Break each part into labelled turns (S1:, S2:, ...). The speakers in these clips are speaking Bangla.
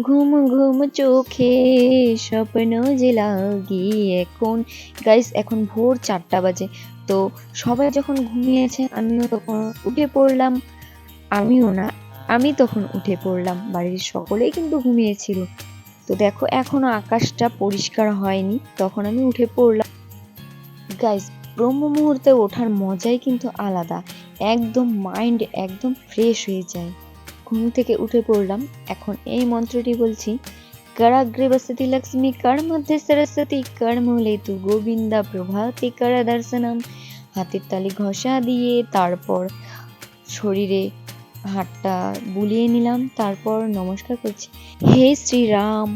S1: ঘুম ঘুম চোখে স্বপ্ন যে লাগি এখন। গাইস এখন ভোর চারটা বাজে। তো সবাই যখন ঘুমিয়েছে, আমিও তখন উঠে পড়লাম। আমিও না, আমি তখন উঠে পড়লাম। বাড়ির সকলেই কিন্তু ঘুমিয়েছিল। তো দেখো, এখনও আকাশটা পরিষ্কার হয়নি। তখন আমি উঠে পড়লাম। গাইস ব্রহ্ম মুহূর্তে ওঠার মজাই কিন্তু আলাদা। একদম মাইন্ড একদম ফ্রেশ হয়ে যায়। ঘুম থেকে উঠে পড়লাম। এখন এই মন্ত্রটি বলছি করাগ্রে বসতি লক্ষ্মী কর মধ্যে সরস্বতী কর মূলে তু গোবিন্দা প্রভাতি কর দর্শনম হাতের তালি ঘষা দিয়ে তারপর শরীরে হাতটা বুলিয়ে নিলাম। তারপর নমস্কার করছি, হে শ্রীরাম,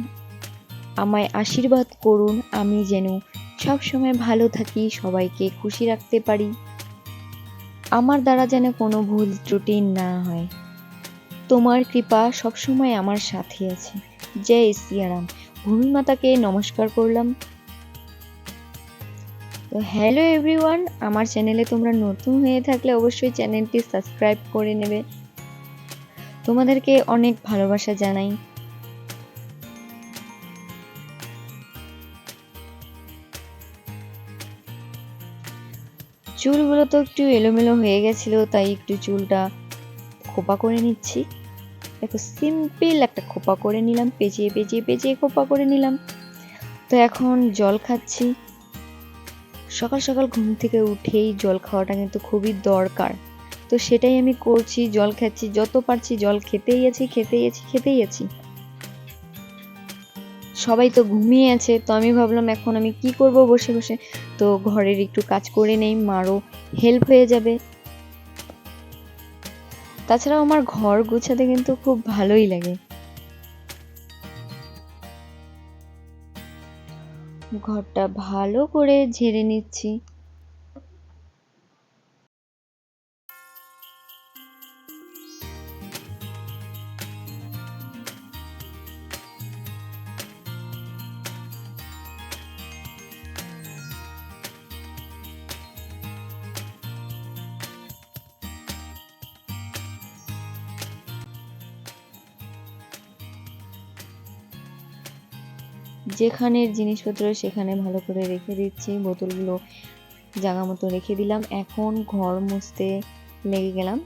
S1: আমায় আশীর্বাদ করুন। আমি যেন সব সময় ভালো থাকি, সবাইকে খুশি রাখতে পারি। আমার দ্বারা যেন কোনো ভুল ত্রুটি না হয়। তোমার কৃপা সবসময় আমার সাথে আছে। জয় সিয়ারাম। ভূমি মাতাকে নমস্কার করলাম। তো হ্যালো এভরিওয়ান, আমার চ্যানেলে তোমরা নতুন হয়ে থাকলে অবশ্যই চ্যানেলটি সাবস্ক্রাইব করে নেবে। তোমাদেরকে অনেক ভালোবাসা জানাই। চুলগুলো তো একটু এলোমেলো হয়ে গেছিল, তাই একটু চুলটা খোপা করে নিচ্ছি। দেখো সিম্পল একটা খোপা করে নিলাম, পেঁচিয়ে পেঁচিয়ে পেঁচিয়ে খোপা করে নিলাম। তো এখন জল খাচ্ছি। সকাল সকাল ঘুম থেকে উঠেই জল খাওয়াটা কিন্তু খুবই দরকার। তো সেটাই আমি করছি, জল খাচ্ছি, যত পারছি জল খেতেই আছি খেতেই আছি খেতেই আছি। সবাই তো ঘুমিয়ে আছে, তো আমি ভাবলাম এখন আমি কি করব বসে বসে? তো ঘরের একটু কাজ করে নেই, মারও হেল্প হয়ে যাবে। তাছাড়াও আমার ঘর গুছাতে কিন্তু খুব ভালোই লাগে। ঘরটা ভালো করে ঝেড়ে নিচ্ছি। যেখানের জিনিসপত্র সেখানে ভালো করে রেখে দিচ্ছি, বোতলগুলো জায়গা মতো রেখে দিলাম। এখন ঘর মুছতে লেগে গেলাম।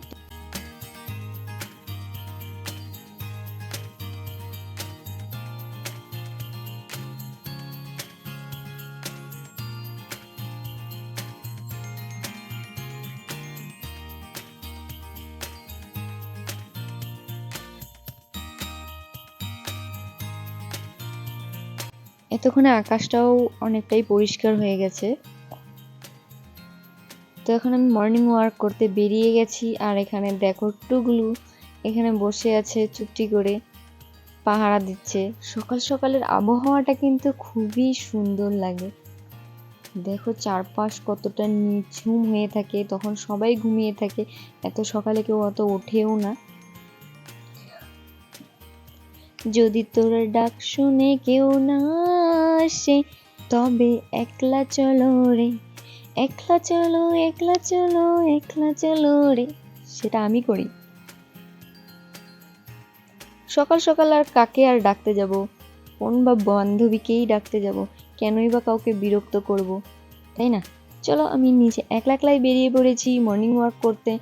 S1: এতক্ষণে আকাশটাও অনেকটাই পরিষ্কার হয়ে গেছে। তো এখন আমি মর্নিং ওয়ার্ক করতে বেরিয়ে গেছি আর এখানে দেখো টুগলু এখানে বসে আছে চুপটি করে, পাহারা দিচ্ছে। সকাল সকালের আবহাওয়াটা কিন্তু খুবই সুন্দর লাগে। দেখো চারপাশ কতটা নিঝুম হয়ে থাকে, তখন সবাই ঘুমিয়ে থাকে, এত সকালে কেউ অত ওঠেও না। যদি তোর ডাক শুনে কেউ না আসে, তবে একলা চলো রে, একলা চলো একলা চলো একলা চলো রে। সেটা আমি করি। সকাল সকাল আর কাকে আর ডাকতে যাব? কোন বা বান্ধবীকেই ডাকতে যাব? কেনই বা কাউকে বিরক্ত করব? তাই না? চলো আমি নিচে একলা একলাই বেরিয়ে পড়েছি মর্নিং ওয়াক করতে।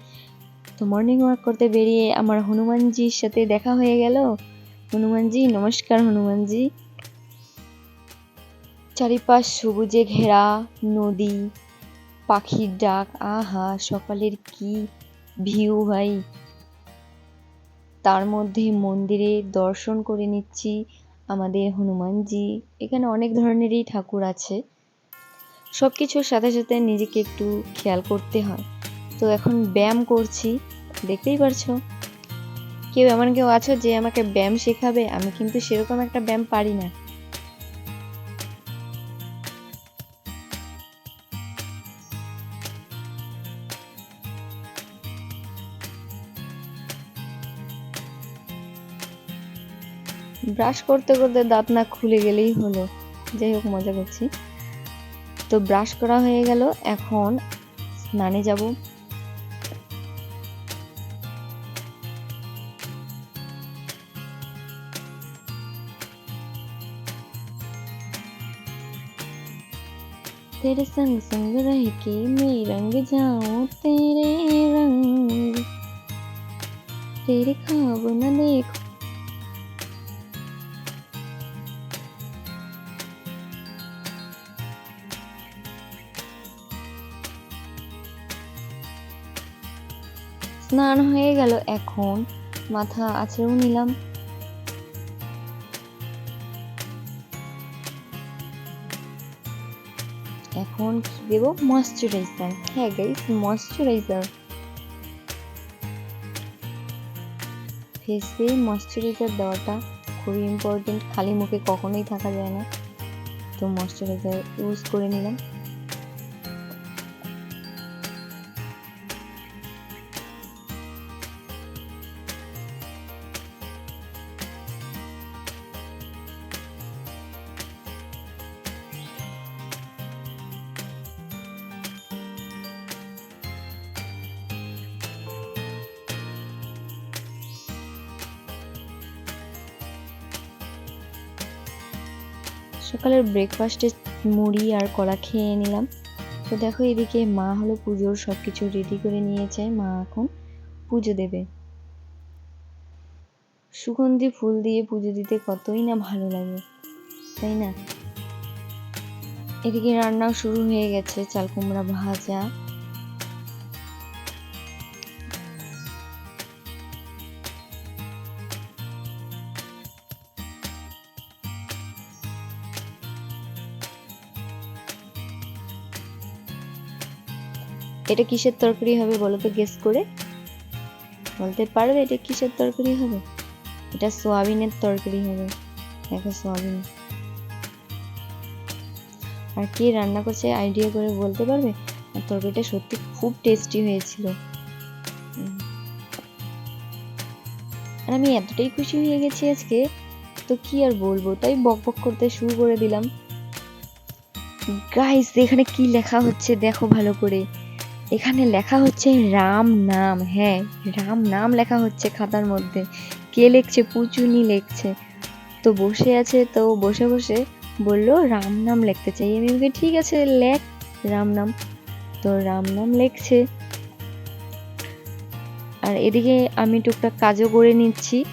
S1: তো মর্নিং ওয়াক করতে বেরিয়ে আমার হনুমানজির সাথে দেখা হয়ে গেল। হনুমানজি, নমস্কার হনুমানজি। চারিপাশ সবুজে ঘেরা, নদী, পাখির ডাক, আহা, সকালের কি ভিউ ভাই। তার মধ্যে মন্দিরে দর্শন করে নিচ্ছি আমাদের হনুমানজি। এখানে অনেক ধরনেরই ঠাকুর আছে। সব কিছুর সাথে সাথে নিজেকে একটু খেয়াল করতে হয়। তো এখন ব্যায়াম করছি, দেখতেই পারছ? কেউ এমন কেউ আছো যে আমাকে ব্যায়াম শেখাবে? আমি কিন্তু সেরকম একটা ব্যায়াম পারি না। ব্রাশ করতে করতে দাঁত না খুলে গেলেই হলো। যাই হোক, মজা করছি। তো ব্রাশ করা হয়ে গেল। এখন স্নানে যাব। तेरे संग संग रह के मैं रंग जाऊं, तेरे रंग। तेरे ख्वाब न স্নান হয়ে গেল এখন। মাথা আছড়েও নিলাম। এখন কি দেব? ময়শ্চারাইজার। হ্যাঁ গাইস ময়শ্চারাইজার। ফেসে ময়শ্চারাইজার দেওয়াটা খুবই ইম্পর্টেন্ট খালি মুখে কখনোই থাকা যায় না। তো ময়শ্চারাইজার ইউজ করে নিলাম। সকালের ব্রেকফাস্টে মুড়ি আর কলা খেয়ে নিলাম। তো দেখো এদিকে মা হলো পুজোর সব কিছু রেডি করে নিয়েছে, মা এখন পুজো দেবে। সুগন্ধি ফুল দিয়ে পুজো দিতে কতই না ভালো লাগে, তাই না? এদিকে রান্নাও শুরু হয়ে গেছে, চাল কুমড়া ভাজা। এটা কিসের তরকারি হবে বলো তো গেস করে? বলতে পারবে এটা কিসের তরকারি হবে? এটা সোয়াবিনের তরকারি হবে। দেখো সোয়াবিন। আর কে রান্না করছে আইডিয়া করে বলতে পারবে? আর তরকারিটা সত্যি খুব টেস্টি হয়েছিল। আর আমি এতটাই খুশি হয়ে গেছি আজকে, তো কি আর বলব? তাই বক বক করতে শুরু করে দিলাম। গাইস এখানে কি লেখা হচ্ছে দেখো ভালো করে। এখানে লেখা হচ্ছে রাম নাম হ্যাঁ রাম নাম লেখা হচ্ছে খাতার মধ্যে। কে লিখছে? পুচুনি লিখছে। তো বসে আছে, তো বসে বসে বলল, রাম নাম লিখতে চাই। আমি বলি ঠিক আছে, লেখ, রাম নাম। তো রাম নাম লিখছে। আর এদিকে আমি টুকটাক কাজও করে নিচ্ছি।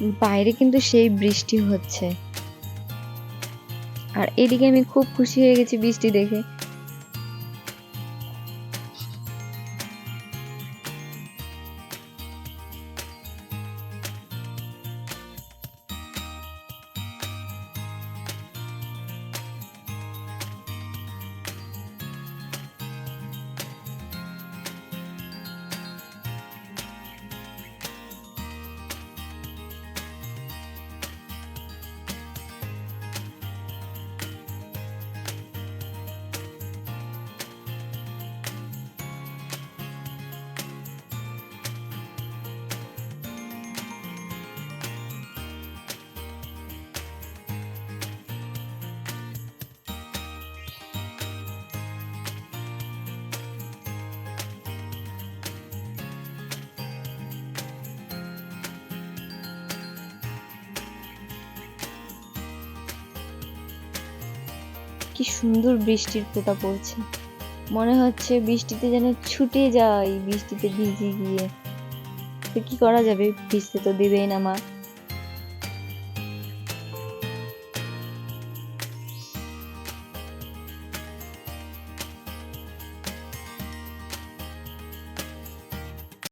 S1: বাইরে কিন্তু সেই বৃষ্টি হচ্ছে। আর এদিকে আমি খুব খুশি হয়ে গেছি বৃষ্টি দেখে। কি সুন্দর বৃষ্টির ফোঁটা পড়ছে। মনে হচ্ছে বৃষ্টিতে যেন ছুটে যায়, বৃষ্টিতে ভিজে গিয়ে। তো কি করা যাবে? ভিজতে তো দেবেই না মা।